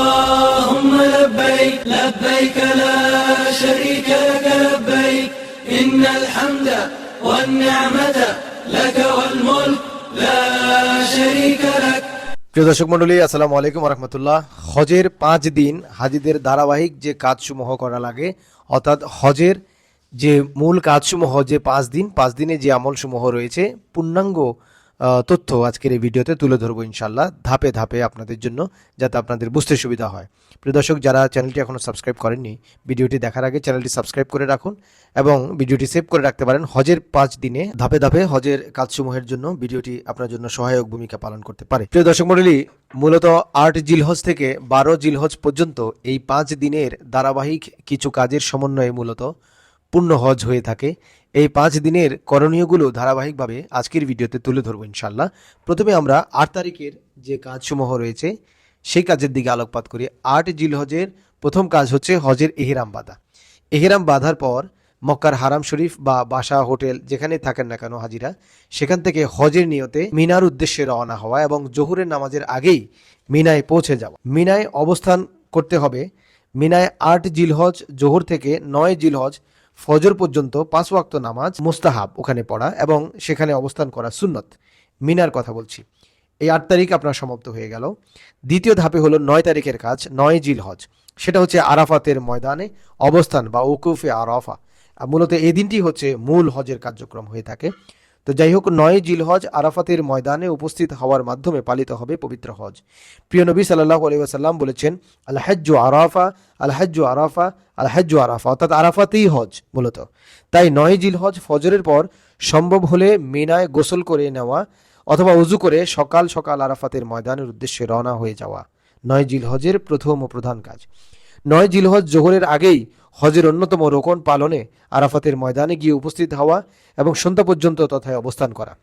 اللهم لبيك لبيك لا شريك لك لبيك إن الحمد والنعمة لك والملك لا شريك لك প্রিয় দর্শক মন্ডলী আসসালামু আলাইকুম রহমতুল্লাহ হজের পাঁচ দিন হাজিদের ধারাবাহিক যে কাজসমূহ করা লাগে অর্থাৎ হজের যে মূল কাজসমূহ যে পাঁচ দিন পাঁচ দিনে যে আমলসমূহ রয়েছে পূর্ণাঙ্গ আহ, তথ্য আজকের এই ভিডিওতে তুলে ধরবো ইনশাল্লাহ ধাপে ধাপে আপনাদের জন্য, যাতে আপনাদের বুঝতে সুবিধা হয়। প্রিয় দর্শক, যারা চ্যানেলটি এখনও সাবস্ক্রাইব করেননি, ভিডিওটি দেখার আগে চ্যানেলটি সাবস্ক্রাইব করে রাখুন এবং ভিডিওটি সেভ করে রাখতে পারেন। হজের পাঁচ দিনে ধাপে ধাপে হজের কাজসমূহের জন্য ভিডিওটি আপনার জন্য সহায়ক ভূমিকা পালন করতে পারে। প্রিয় দর্শক মণ্ডলী, মূলত আট জিলহজ থেকে বারো জিলহজ পর্যন্ত এই পাঁচ দিনের ধারাবাহিক কিছু কাজের সমন্বয়ে মূলত পূর্ণ হজ হয়ে থাকে। এই পাঁচ দিনের করণীয়গুলো ধারাবাহিকভাবে আজকের ভিডিওতে তুলে ধরবো ইনশাল্লাহ প্রথমে আমরা আট তারিখের যে কাজসমূহ রয়েছে, সেই কাজের দিকে আলোকপাত করি। আট জিলহজের প্রথম কাজ হচ্ছে হজের এহেরাম বাঁধা। এহেরাম বাঁধার পর মক্কার হারাম শরীফ বা বাসা, হোটেল যেখানে থাকেন না কেন হাজিরা, সেখান থেকে হজের নিয়তে মিনার উদ্দেশ্যে রওনা হওয়া এবং জহুরের নামাজের আগেই মিনায় পৌঁছে যাওয়া। মিনায় অবস্থান করতে হবে। মিনায় আট জিলহজ, জোহর থেকে নয় জিলহজ ফজর পর্যন্ত পাঁচ ওয়াক্ত নামাজ মোস্তাহাব ওখানে পড়া এবং সেখানে অবস্থান করা সুন্নত। মিনার কথা বলছি। এই আট তারিখ আপনার সমাপ্ত হয়ে গেল। দ্বিতীয় ধাপে হলো নয় তারিখের কাজ, নয় জিল হজ। সেটা হচ্ছে আরাফাতের ময়দানে অবস্থান বা ওকুফে আরাফা। মূলত এই দিনটি হচ্ছে মূল হজের কার্যক্রম হয়ে থাকে। তো যাই হোক নয় জিল হজ আরাফাতের ময়দানে উপস্থিত হওয়ার মাধ্যমে পালিত হবে পবিত্র হজ। প্রিয় নবী সাল্লাহ আলাইসাল্লাম বলেছেন আল হাজ্জু আরাফা আল হাজ্জু আরাফা আল হাজ্জু আরাফা, অর্থাৎ আরাফাতেই হজ মূলত। তাই নয় জিল হজ ফজরের পর সম্ভব হলে মিনায় গোসল করে নেওয়া অথবা উজু করে সকাল সকাল আরাফাতের ময়দানের উদ্দেশ্যে রওনা হয়ে যাওয়া নয় জিল হজের প্রথম ও প্রধান কাজ। নয় জিলহজ জোহরের আগেই হজের অন্যতম রোকন পালনে আরাফাতের ময়দানে গিয়ে উপস্থিত হওয়া এবং সন্ধ্যা পর্যন্ত তথায় অবস্থান করা।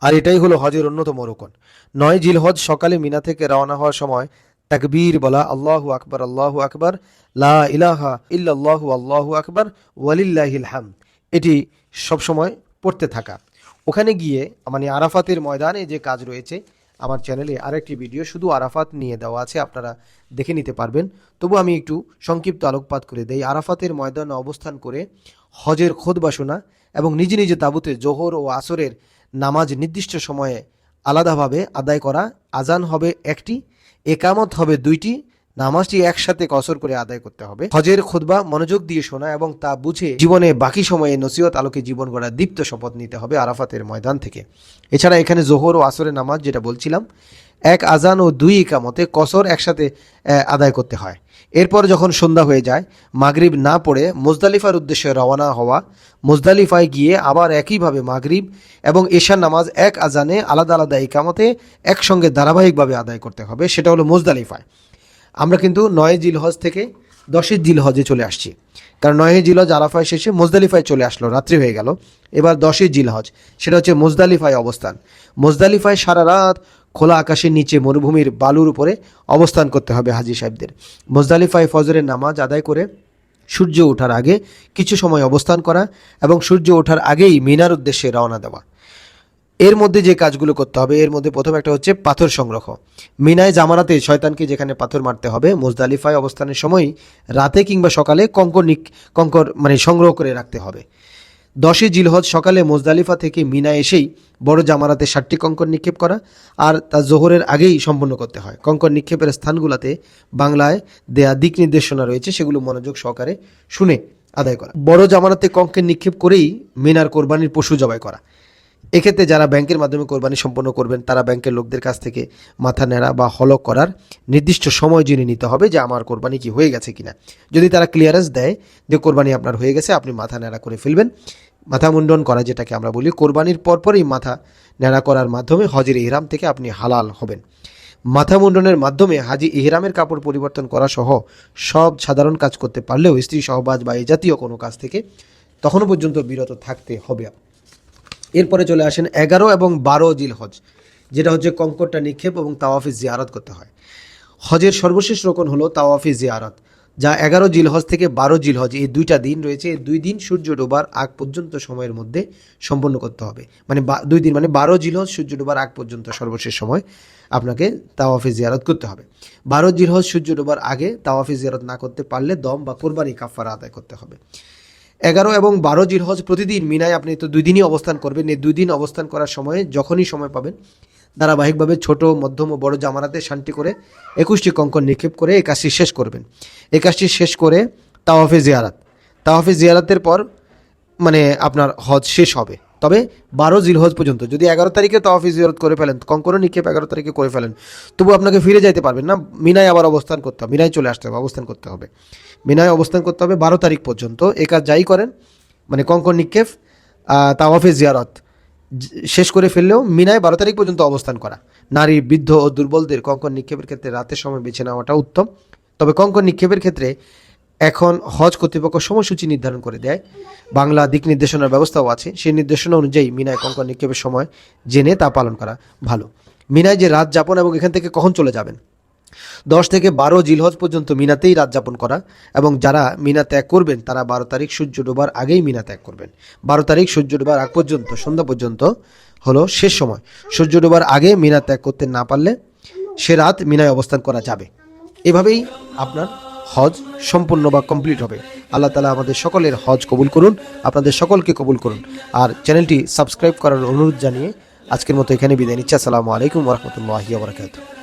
আর এটাই হলো হজের অন্যতম রোকন। নয় জিলহজ সকালে মিনা থেকে রওনা হওয়ার সময় তাকবীর বলা, আল্লাহু আকবার আল্লাহু আকবার, লা ইলাহা ইল্লাল্লাহু, আল্লাহু আকবার, ওয়ালিল্লাহিল হাম এটি সবসময় পড়তে থাকা। ওখানে গিয়ে মানে আরাফাতের ময়দানে যে কাজ রয়েছে আমার চ্যানেলে আরেকটি ভিডিও শুধু আরাফাত নিয়ে দেওয়া আছে, আপনারা দেখে নিতে পারবেন। তবু আমি একটু সংক্ষিপ্ত আলোকপাত করে দেই। আরাফাতের ময়দানে অবস্থান করে হজের খোদ বাসনা এবং নিজে নিজে তাবুতে জোহর ও আসরের নামাজ নির্দিষ্ট সময়ে আলাদাভাবে আদায় করা। আজান হবে একটি, একামত হবে দুইটি নামাজটি একসাথে কসর করে আদায় করতে হবে। হজের খুতবা, মনোযোগ দিয়ে শোনা এবং তা বুঝে জীবনে বাকি সময়ে নসিহত আলোকে জীবন গড়ার দীপ্ত শপথ নিতে হবে আরাফাতের ময়দান থেকে। এছাড়া এখানে জোহর ও আসরের নামাজ যেটা বলছিলাম, এক আজান ও দুই ইকামতে কসর একসাথে আদায় করতে হয়। এরপর যখন সন্ধ্যা হয়ে যায়, মাগরিব না পড়ে মুজদালিফার উদ্দেশ্যে রওনা হওয়া, মুজদালিফায় গিয়ে আবার একইভাবে মাগরিব এবং এশার নামাজ এক আজানে আলাদা আলাদা ইকামতে একসঙ্গে ধারাবাহিকভাবে আদায় করতে হবে, সেটা হলো মুজদালিফায়। আমরা কিন্তু নয় জিলহজ থেকে দশের জিলহজে চলে আসছি। কারণ নয় জিলহজ আরাফায় শেষে মুজদালিফায় চলে আসলো, রাত্রি হয়ে গেল। এবার দশের জিলহজ, সেটা হচ্ছে মোজদালিফায় অবস্থান। মুজদালিফায় সারা রাত খোলা আকাশের নিচে মরুভূমির বালুর উপরে অবস্থান করতে হবে হাজি সাহেবদের। মোজদালিফায় ফজরের নামাজ আদায় করে সূর্য ওঠার আগে কিছু সময় অবস্থান করা এবং সূর্য ওঠার আগেই মিনার উদ্দেশ্যে রওনা দেওয়া। এর মধ্যে যে কাজগুলো করতে হবে, এর মধ্যে প্রথম একটা হচ্ছে পাথর সংগ্রহ। মিনায় জামারাতে শয়তানকে যেখানে পাথর মারতে হবে, মুজদালিফায় অবস্থানের সময় রাতে কিংবা সকালে কঙ্কর নিক, কঙ্কর মানে সংগ্রহ করে রাখতে হবে। দশই জিলহজ সকালে মোজদালিফা থেকে মিনা এসেই বড় জামারাতে ষাটটি কঙ্কর নিক্ষেপ করা আর তা জোহরের আগেই সম্পন্ন করতে হয়। কঙ্কর নিক্ষেপের স্থানগুলোতে বাংলায় দেয়া দিক নির্দেশনা রয়েছে, সেগুলো মনোযোগ সহকারে শুনে আদায় করা। বড় জামানাতে কঙ্কের নিক্ষেপ করেই মিনার কোরবানির পশু জবাই করা। এক্ষেত্রে যারা ব্যাংকের মাধ্যমে কোরবানি সম্পন্ন করবেন, তারা ব্যাংকের লোকদের কাছ থেকে মাথা নেড়া বা হলক করার নির্দিষ্ট সময় জেনে নিতে হবে যে আমার কোরবানি কি হয়ে গেছে কিনা। যদি তারা ক্লিয়ারেন্স দেয় যে কোরবানি আপনার হয়ে গেছে, আপনি মাথা নেড়া করে ফেলবেন। মাথা মুন্ডন করা যেটাকে আমরা বলি কোরবানির পরপরই মাথা নেড়া করার মাধ্যমে হজের ইহরাম থেকে আপনি হালাল হবেন। মাথা মুন্ডনের মাধ্যমে হাজি ইহরামের কাপড় পরিবর্তন করা সহ সব সাধারণ কাজ করতে পারলেও স্ত্রী সহবাজ বা এই জাতীয় কোনো কাজ থেকে তখনও পর্যন্ত বিরত থাকতে হবে। এরপরে চলে আসেন এগারো এবং বারো জিল হজ যেটা হচ্ছে কঙ্করটা নিক্ষেপ এবং তাওয়াফি জিয়ারত করতে হয়। হজের সর্বশেষ রোকন হলো তাওয়াফি জিয়ারত, যা এগারো জিলহজ থেকে বারো জিলহজ, এই দুইটা দিন রয়েছে। এই দুই দিন সূর্য ডোবার আগ পর্যন্ত সময়ের মধ্যে সম্পন্ন করতে হবে। মানে দুই দিন মানে বারো জিলহজ, সূর্য ডোবার আগ পর্যন্ত সর্বশেষ সময় আপনাকে তাওয়াফে জিয়ারত করতে হবে। বারো জিলহজ, সূর্য ডোবার আগে তাওয়াফে জিয়ারত না করতে পারলে দম বা কোরবানি কাফারা আদায় করতে হবে। এগারো এবং বারো জিলহজ প্রতিদিন মিনায় আপনি তো দুই দিনই অবস্থান করবেন। এই দুই দিন অবস্থান করার সময়ে যখনই সময় পাবেন, ধারাবাহিকভাবে ছোট, মধ্যম ও বড় জামারাতে শান্তি করে একুশটি কঙ্কন নিক্ষেপ করে এই কাজটি শেষ করবেন। এই কাজটি শেষ করে তাওয়াফে জিয়ারাত। তাওয়াফে জিয়ারাতের পর মানে আপনার হজ শেষ হবে। তবে বারো জিলহজ পর্যন্ত যদি এগারো তারিখে তাওয়াফি জিয়ারত করে ফেলেন কঙ্কন নিক্ষেপ এগারো তারিখে করে ফেলেন তবু আপনাকে ফিরে যাইতে পারবেন না। মিনায় আবার অবস্থান করতে হবে মিনায় চলে আসতে হবে অবস্থান করতে হবে। মিনায় অবস্থান করতে হবে বারো তারিখ পর্যন্ত। এ কাজ যাই করেন মানে কঙ্কন নিক্ষেপ আহ, তাওয়াফে জিয়ারত শেষ করে ফেললেও মিনায় বারো তারিখ পর্যন্ত অবস্থান করা। নারী বৃদ্ধ ও দুর্বলদের কঙ্কন নিক্ষেপের ক্ষেত্রে রাতের সময় বেছে নেওয়াটা উত্তম। তবে কঙ্কন নিক্ষেপের ক্ষেত্রে এখন হজ কর্তৃপক্ষ সময়সূচি নির্ধারণ করে দেয়। বাংলা দিক নির্দেশনার ব্যবস্থাও আছে। সেই নির্দেশনা অনুযায়ী মিনায় কঙ্কন নিক্ষেপের সময় জেনে তা পালন করা ভালো। মিনায় যে রাত যাপন এবং এখান থেকে কখন চলে যাবেন? দশ থেকে বারো জিলহজ পর্যন্ত মিনাতেই রাত যাপন করা এবং যারা মিনা ত্যাগ করবেন, তারা বারো তারিখ সূর্য ডোবার আগেই মিনা ত্যাগ করবেন। বারো তারিখ সূর্য ডোবার আগ পর্যন্ত, সন্ধ্যা পর্যন্ত হলো শেষ সময়। সূর্য ডোবার আগে মিনা ত্যাগ করতে না পারলে সে রাত মিনায় অবস্থান করা যাবে। এভাবেই আপনার হজ সম্পূর্ণ বা কমপ্লিট হবে। আল্লাহ তালা আমাদের সকলের হজ কবুল করুন, আপনাদের সকলকে কবুল করুন। আর চ্যানেলটি সাবস্ক্রাইব করার অনুরোধ জানিয়ে আজকের মতো এখানে বিদায় নিচ্ছি। আসসালামু আলাইকুম রহমতুল্লাহি বারকাতুহ।